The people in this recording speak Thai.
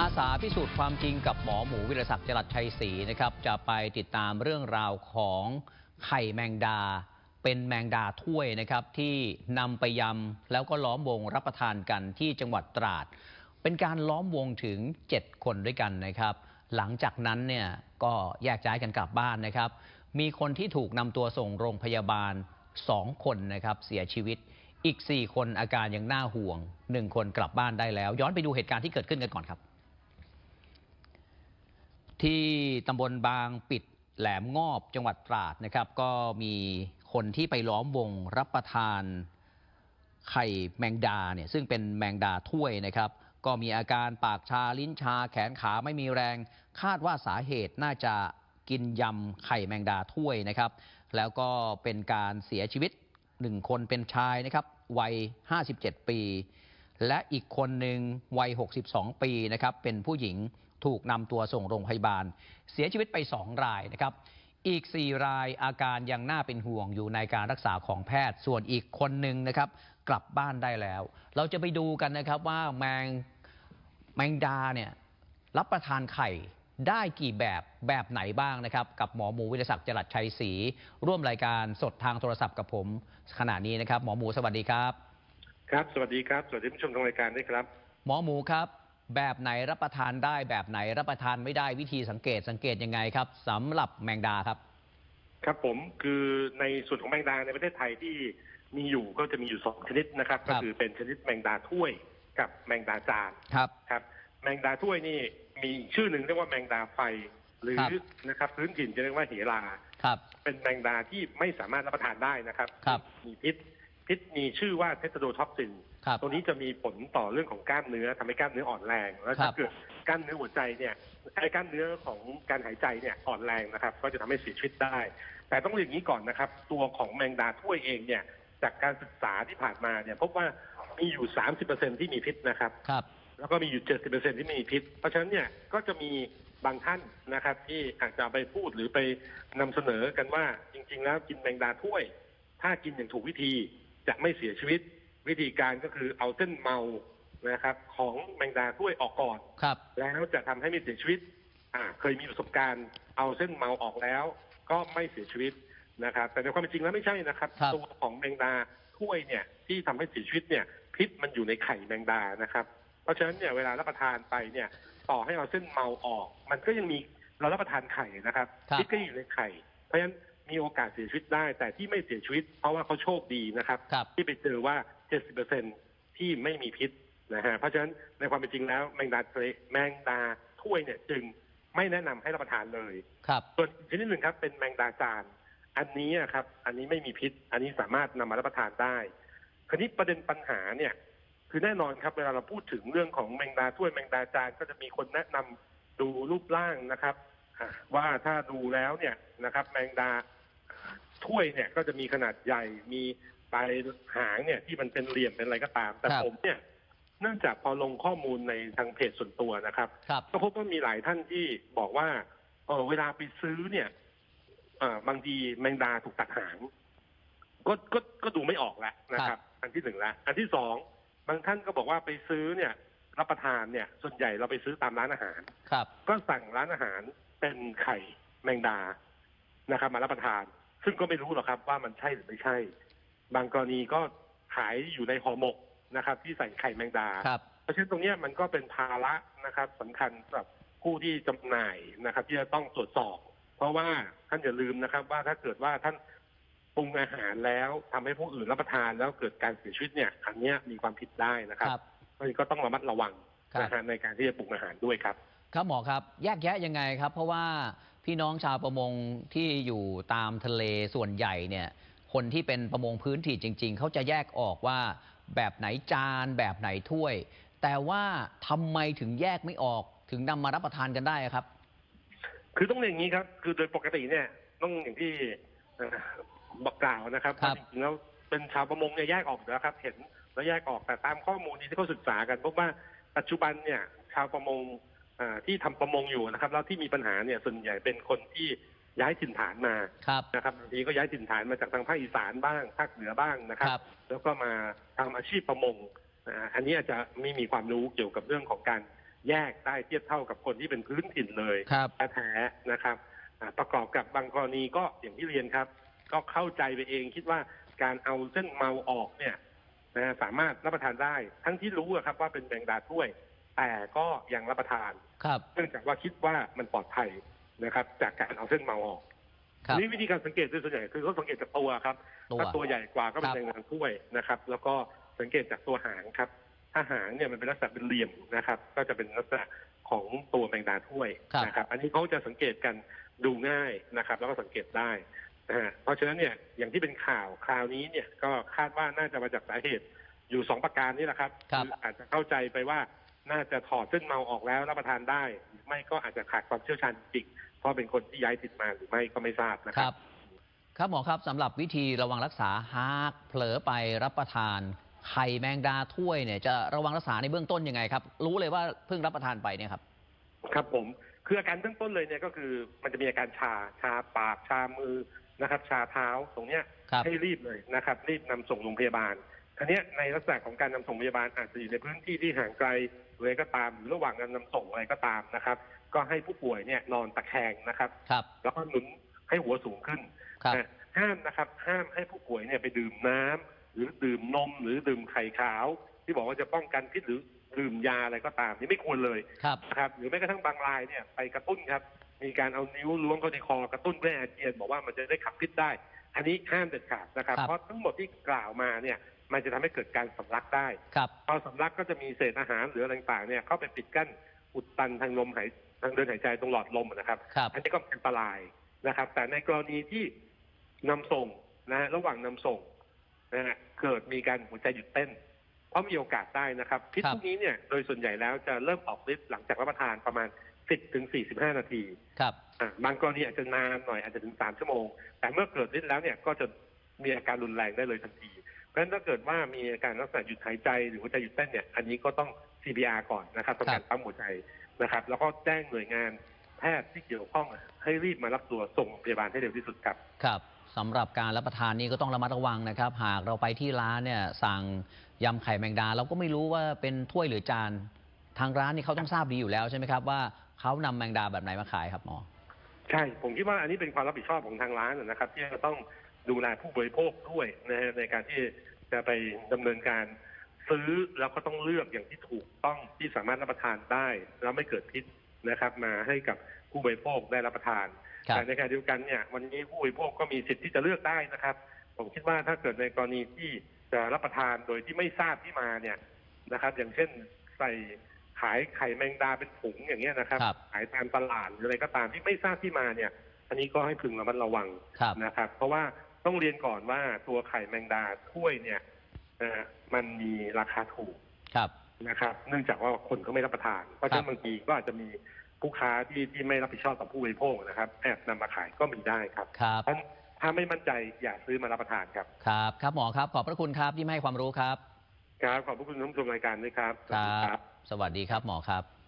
อาสาพิสูจน์ความจริงกับหมอหมูวิรศักดิ์จรัสชัยศรีนะครับจะไปติดตามเรื่องราวของไข่แมงดา เป็นแมงดาถ้วยนะครับที่นำไปยำแล้วก็ล้อมวงรับประทานกันที่จังหวัดตราด เป็นการล้อมวงถึง 7 คนด้วยกันนะครับ หลังจากนั้นเนี่ยก็แยกย้ายกันกลับบ้านนะครับ มีคนที่ถูกนำตัวส่งโรงพยาบาล 2 คนนะครับเสียชีวิตอีก 4 คนอาการยังน่าห่วง 1 คนกลับบ้านได้แล้ว ย้อนไปดูเหตุการณ์ที่เกิดขึ้นกันก่อนครับ ที่ตำบลบางปิดแหลมงอบจังหวัดตราดนะครับ ก็มีคนที่ไปล้อมวงรับประทานไข่แมงดาเนี่ยซึ่งเป็นแมงดาถ้วยนะครับ ก็มีอาการปากชาลิ้นชาแขนขาไม่มีแรง คาดว่าสาเหตุน่าจะกินยำไข่แมงดาถ้วยนะครับ แล้วก็เป็นการเสียชีวิตหนึ่งคนเป็นชายนะครับวัย 57 ปี และอีกคนหนึ่งวัย 62 ปีนะครับเป็นผู้หญิง ถูกนำตัวส่งโรงพยาบาล เสียชีวิตไป 2 รายนะครับ อีก 4 รายอาการยังน่าเป็นห่วงอยู่ในการรักษาของแพทย์ ส่วนอีกคนหนึ่งนะครับ กลับบ้านได้แล้ว เราจะไปดูกันนะครับว่าแมงแมงดาเนี่ยรับประทานไข่ได้กี่แบบแบบไหนบ้างนะครับ กับหมอหมูวิรศักดิ์จรัสชัยศรีร่วมรายการสดทางโทรศัพท์กับผม ขณะนี้นะครับ หมอหมูสวัสดีครับ ครับ สวัสดีครับ สวัสดีผู้ชมทางรายการด้วยครับ หมอหมูครับ แบบไหนรับประทานได้ แบบไหนรับประทานไม่ได้วิธีสังเกตสังเกตยังไงครับสำหรับแมงดาครับ ครับผมคือในส่วนของแมงดาในประเทศไทยที่มีอยู่ก็จะมีอยู่สองชนิดนะครับครัก็บคือเป็นชนิดแมงดาถ้วยกับแมงดาจานครับครับ แมงดาถ้วยนี่มีชื่อหนึ่งเรียกว่าแมงดาไฟ หรือครับนะครับพื้นถิ่นจะเรียกว่าเหลาครับ เป็นแมงดาที่ไม่สามารถรับประทานได้นะครับครับมีพิษพิษมีชื่อว่าเทสโดท็อกซิน ครับ ตัวนี้จะมีผลต่อเรื่องของกล้ามเนื้อทำให้กล้ามเนื้ออ่อนแรง แล้วครัถ้าบเกิดกล้ามเนื้อหัวใจเนี่ยไอ้กล้ามเนื้อของการหายใจเนี่ยอ่อนแรงนะครับ ก็จะทำให้เสียชีวิตได้ แต่ต้องเรียนอย่างนี้ก่อนนะครับ ตัวของแมงดาถ้วยเองเนี่ยจากการศึกษาที่ผ่านมาเนี่ยพบว่ามีอยู่ 30%ที่มีพิษนะครับครับ แล้วก็มีอยู่ 70%ที่ไม่มีพิษ เพราะฉะนั้นเนี่ยก็จะมีบางท่านนะครับ ที่อาจจะเอาไปพูดหรือไปนำเสนอกันว่าจริง ๆ แล้วกินแมงดาถ้วย ถ้ากินอย่างถูกวิธีจะไม่เสียชีวิต วิธีการก็คือเอาเส้นเมานะครับ ของแมงดาถ้วยออกก่อนครับ แล้วจะทำให้ไม่เสียชีวิต อ่า เคยมีประสบการณ์ เอาเส้นเมาออกแล้ว ก็ไม่เสียชีวิตนะครับ แต่ในความเป็นจริงแล้วไม่ใช่นะครับครับตัวของแมงดาถ้วยเนี่ย ที่ทำให้เสียชีวิตเนี่ย พิษมันอยู่ในไข่แมงดานะครับ เพราะฉะนั้นเนี่ยเวลารับประทานไปเนี่ย ต่อให้เอาเส้นเมาออก มันก็ยังมีเรารับประทานไข่นะครับครับพิษก็อยู่ในไข่ เพราะฉะนั้นมีโอกาสเสียชีวิตได้ แต่ที่ไม่เสียชีวิต เพราะว่าเขาโชคดีนะครับครับที่ไปเจอว่า 70%ที่ไม่มีพิษนะฮะเพราะฉะนั้นในความเป็นจริงแล้วแมงดาทะเลแมงดาถ้วยเนี่ยจึงไม่แนะนำให้รับประทานเลยครับส่วนอีกชนิดหนึ่งครับเป็นแมงดาจานอันนี้อะครับ อันนี้ไม่มีพิษ อันนี้สามารถนำมารับประทานได้คราวนี้ประเด็นปัญหาเนี่ย คือแน่นอนครับเวลาเราพูดถึงเรื่องของแมงดาถ้วยแมงดาจานก็จะมีคนแนะนำดูรูปร่างนะครับอ่าว่าถ้าดูแล้วเนี่ยนะครับ แมงดาถ้วยเนี่ยก็จะมีขนาดใหญ่มี ปลายหางเนี่ยที่มันเป็นเหลี่ยมเป็นอะไรก็ตาม แต่ครับ ผมเนี่ย เนื่องจากพอลงข้อมูลในทางเพจส่วนตัวนะครับ ครับ ก็พบว่ามีหลายท่านที่บอกว่าเออเวลาไปซื้อเนี่ยเออบางทีแมงดาถูกตัดหาง ก็ก็ก็ดูไม่ออกแล้วนะครับ อันที่หนึ่งแล้วอันที่สองบางท่านก็บอกว่าไปซื้อเนี่ย รับประทานเนี่ย ส่วนใหญ่เราไปซื้อตามร้านอาหาร ครับ ก็สั่งร้านอาหารเป็นไข่แมงดานะครับ มารับประทาน ซึ่งก็ไม่รู้หรอกครับว่ามันใช่หรือไม่ใช่ บางกรณีก็ขายอยู่ในห่อหมกนะครับ ที่ใส่ไข่แมงดา ครับเพราะฉะนั้นตรงเนี้ยมันก็เป็นภาระนะครับสำคัญสำหรับผู้ที่จำหน่ายนะครับ ที่จะต้องตรวจสอบ เพราะว่าท่านอย่าลืมนะครับ ว่าถ้าเกิดว่าท่านปรุงอาหารแล้วทำให้ผู้อื่นรับประทานแล้วเกิดการเสียชีวิตเนี่ยอันเนี้ยมีความผิดได้นะครับครับเพราะฉะนั้นก็ต้องระมัดระวังครับ นะฮะในการที่จะปรุงอาหารด้วยครับ ครับหมอครับแยกแยะยังไงครับ เพราะว่าพี่น้องชาวประมงที่อยู่ตามทะเลส่วนใหญ่เนี่ย คนที่เป็นประมงพื้นถิ่นจริง ๆ เขาจะแยกออกว่าแบบไหนจานแบบไหนถ้วย แต่ว่าทำไมถึงแยกไม่ออกถึงนำมารับประทานกันได้ครับ คือต้องเรียนอย่างนี้ครับ คือโดยปกติเนี่ยต้องอย่างที่เอ่อบอกกล่าวนะครับครับว่าจริงๆแล้วเป็นชาวประมงเนี่ยแยกออกอยู่แล้วครับ เห็นแล้วแยกออกแต่ตามข้อมูลที่เขาศึกษากันพบว่าปัจจุบันเนี่ยชาวประมงอ่าที่ทำประมงอยู่นะครับ แล้วที่มีปัญหาเนี่ยส่วนใหญ่เป็นคนที่ ย้ายถิ่นฐานมาครับนะครับบางทีก็ย้ายถิ่นฐานมาจากทางภาคอีสานบ้างภาคเหนือบ้างนะครับครับแล้วก็มาทำอาชีพประมงอ่าอันนี้อาจจะไม่มีความรู้เกี่ยวกับเรื่องของการแยกได้เทียบเท่ากับคนที่เป็นพื้นถิ่นเลยครับแท้ๆนะครับอ่าประกอบกับบางกรณีก็อย่างที่เรียนครับ ก็เข้าใจไปเองคิดว่าการเอาเส้นเมาออกเนี่ยนะฮะสามารถรับประทานได้ ทั้งที่รู้อะครับว่าเป็นแมงดาถ้วย แต่ก็ยังรับประทานครับเนื่องจากว่าคิดว่ามันปลอดภัย นะครับ จากการเอาเส้นเมาออกครับ นี่วิธีการสังเกตโดยส่วนใหญ่คือเขาสังเกตจากตัวครับ ตัว ถ้าตัวใหญ่กว่าก็เป็คนรับแมงดาถ้วยนะครับ แล้วก็สังเกตจากตัวหางครับ ถ้าหางเนี่ยมันเป็นลักษณะเป็นเหลี่ยมนะครับ ก็จะเป็นลักษณะของตัวแมงดาถ้วยครับนะครับ อันนี้เขาจะสังเกตกันดูง่ายนะครับ แล้วก็สังเกตได้นะฮะเพราะฉะนั้นเนี่ยอย่างที่เป็นข่าวคราวนี้เนี่ยก็คาดว่าน่าจะมาจากสาเหตุอยู่สองประการนี่แหละครับครับ ออาจจะเข้าใจไปว่าน่าจะถอดเส้นเมาออกแล้วรับประทานได้หรือไม่ก็อาจจะขาดความเชี่ยวชาญจริงๆ เพราะเป็นคนที่ย้ายถิ่นมาหรือไม่ก็ไม่ทราบนะคครัรับ บ ครับหมอครับสำหรับวิธีระวังรักษาหากเผลอไปรับประทานไข่แมงดาถ้วยเนี่ยจะระวังรักษาในเบื้องต้นยังไงครับ รู้เลยว่าเพิ่งรับประทานไปเนี่ยครับ ครับผมคืออาการเบื้องต้นเลยเนี่ยก็คือมันจะมีอาการชาชาปากชามือนะครับ ชาเท้าตรงเนี้ยครับ ให้รีบเลยนะครับ รีบนำส่งโรงพยาบาล ทีนี้ยในลักษณะของการนำส่งโรงพยาบาลอาจจะอยู่ในพื้นที่ที่ห่างไกลหรืออะไรก็ตามหรือระหว่างการนำส่งอะไรก็ตามนะครับ ก็ให้ผู้ป่วยเนี่ยนอนตะแคงนะครับครับ แล้วก็หนุนให้หัวสูงขึ้นครับนะห้ามนะครับ ห้ามให้ผู้ป่วยเนี่ยไปดื่มน้ำหรือดื่มนมหรือดื่มไข่ขาว ที่บอกว่าจะป้องกันพิษหรือดื่มยาอะไรก็ตามนี่ไม่ควรเลยครับนะครับ หรือแม้กระทั่งบางรายเนี่ยไปกระตุ้นครับ มีการเอานิ้วล้วงเข้าในคอกระตุ้นเพื่อให้อาเจียนบอกว่ามันจะได้ขับพิษได้ อันนี้ห้ามเด็ดขาดนะครับ ครับเพราะทั้งหมดที่กล่าวมาเนี่ย มันจะทำให้เกิดการสำลักได้ครับ พอสำลักก็จะมีเศษอาหารหรืออะไรต่างๆเนี่ยเข้าไปปิดกั้นอุดตันทางลมหายทางเดินหายใจตรงหลอดลมนะครับ ครับ อันนี้ก็อันตรายนะครับ แต่ในกรณีที่นำส่งนะฮะระหว่างนำส่งนะฮะเกิดมีการหัวใจหยุดเต้นก็มีโอกาสได้นะครับพิษครับ พวกนี้เนี่ยโดยส่วนใหญ่แล้วจะเริ่มออกฤทธิ์หลังจากรับประทานประมาณ 10ถึง45นาทีครับอะบางกรณีอาจจะนานหน่อยอาจจะถึง3ชั่วโมง แต่เมื่อเกิดฤทธิ์แล้วเนี่ยก็จะมีอาการรุนแรงได้เลยทันที เพราะฉะนั้นถ้าเกิดว่ามีอาการลักษณะหยุดหายใจหรือหัวใจหยุดเต้นเนี่ย อันนี้ก็ต้อง CPR ก่อนนะครับต้องการปั๊มหัวใจนะครับ แล้วก็แจ้งหน่วยงานแพทย์ที่เกี่ยวข้องให้รีบมารับตัวส่งโรงพยาบาลให้เร็วที่สุดครับครับสำหรับการรับประทานนี่ก็ต้องระมัดระวังนะครับ หากเราไปที่ร้านเนี่ยสั่งยำไข่แมงดา เราก็ไม่รู้ว่าเป็นถ้วยหรือจานทางร้านนี่เขาต้องทราบดีอยู่แล้วใช่ไหมครับว่า เขานำแมงดาแบบไหนมาขายครับหมอ ใช่ ผมคิดว่าอันนี้เป็นความรับผิดชอบของทางร้านนะครับ ที่จะต้องดูแลผู้บริโภคด้วยนะฮะในการที่จะไปดำเนินการซื้อแล้วก็ต้องเลือกอย่างที่ถูกต้องที่สามารถรับประทานได้ แล้วไม่เกิดพิษนะครับ มาให้กับผู้บริโภคได้รับประทานครับ แต่ในขณะเดียวกันเนี่ยวันนี้ผู้บริโภคก็มีสิทธิ์ที่จะเลือกได้นะครับ ผมคิดว่าถ้าเกิดในกรณีที่จะรับประทานโดยที่ไม่ทราบที่มาเนี่ยนะครับ อย่างเช่นใส่ ขายไข่แมงดาเป็นถุงอย่างเงี้ยนะครับ ครับขายตามตลาดหรืออะไรก็ตามที่ไม่ทราบที่มาเนี่ย อันนี้ก็ให้พึงระมัดระวังครับนะครับ เพราะว่าต้องเรียนก่อนว่าตัวไข่แมงดาถ้วยเนี่ยนะฮะมันมีราคาถูก ครับ นะครับเนื่องจากว่าคนเขาไม่รับประทาน เพราะฉะนั้ครันบบางทีก็อาจจะมีผู้ค้าที่ที่ไม่รับผิดชอบต่อผู้บริโภคนะครับแอบนำมาขายก็มีได้ครับครับ เพราะฉะนั้นถ้าไม่มั่นใจอย่าซื้อมารับประทานครับ ครับ ครับหมอครับ ขอบพระคุณครับที่มาให้ความรู้ครับ ครับ ขอบพระคุณท่านผู้ชมรายการด้วยครับสควัสรัดีครับบ สวัสดีครับหมอครับ